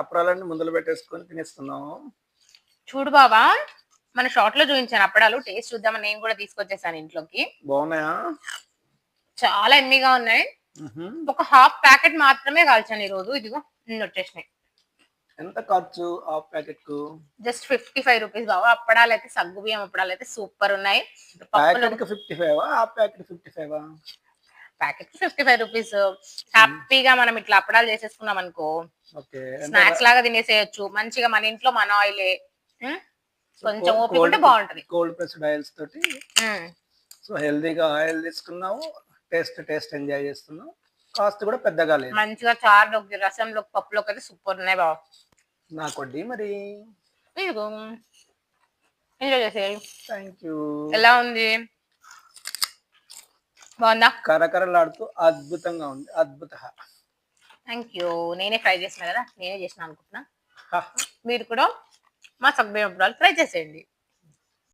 అప్పడాలన్నీ ముందులు పెట్టేసుకొని తినేస్తున్నాం. చూడు బాబా మన షార్ట్లో చూపించాను అప్పడాలు. టేస్ట్ చూద్దామని నేను కూడా తీసుకొచ్చేసాను ఇంట్లోకి. బాగున్నాయా? చాలా ఎమ్మిగా ఉన్నాయి. ఒక హాఫ్ ప్యాకెట్ మాత్రమే కాల్చాను ఈ రోజు ఇదిగో వచ్చేసినాయి. ఎంత ఖర్చు హాఫ్ ప్యాకెట్కు జస్ట్ ఫిఫ్టీ ఫైవ్ రూపీస్ బాబా అప్పడాలు అయితే సగ్గు బియ్యం అప్పడాలు అయితే సూపర్ ఉన్నాయి. Fifty five? Half packet fifty five? Packet fifty five rupees. హ్యాపీగా మనం ఇట్లా అప్పడాలు చేసేసుకున్నాం అనుకో. ఓకే. స్నాక్స్ లాగా తినేసేయచ్చు. మంచిగా మన ఇంట్లో మన ఆయిలే? కొంచెం ఓపిక ఉంటే బాగుంటది. కోల్డ్ ప్రెస్డ్ ఆయిల్స్ తోటి. సో హెల్దీగా ఆయిల్ తీసుకున్నాము. టేస్ట్ టేస్ట్ ఎంజాయ్ చేస్తున్నాం. కాస్ట్ కూడా పెద్దగా లేదు. మంచిగా చారులోకి రసంలోకి పప్పులోకి అయితే సూపర్ ఉన్నాయి బాబా నా కొద్ది మరి ఎంజాయ్ చేసేయి. థ్యాంక్ యూ ఎలా ఉంది? బాగుందా? కరకరలాడుతూ అద్భుతంగా ఉంది. అద్భుత. థ్యాంక్ యూ నేనే ఫ్రై చేసిన కదా? నేనే చేసిన అనుకుంటున్నా. మీరు కూడా మా అప్పడాలు ట్రై చేసేయండి.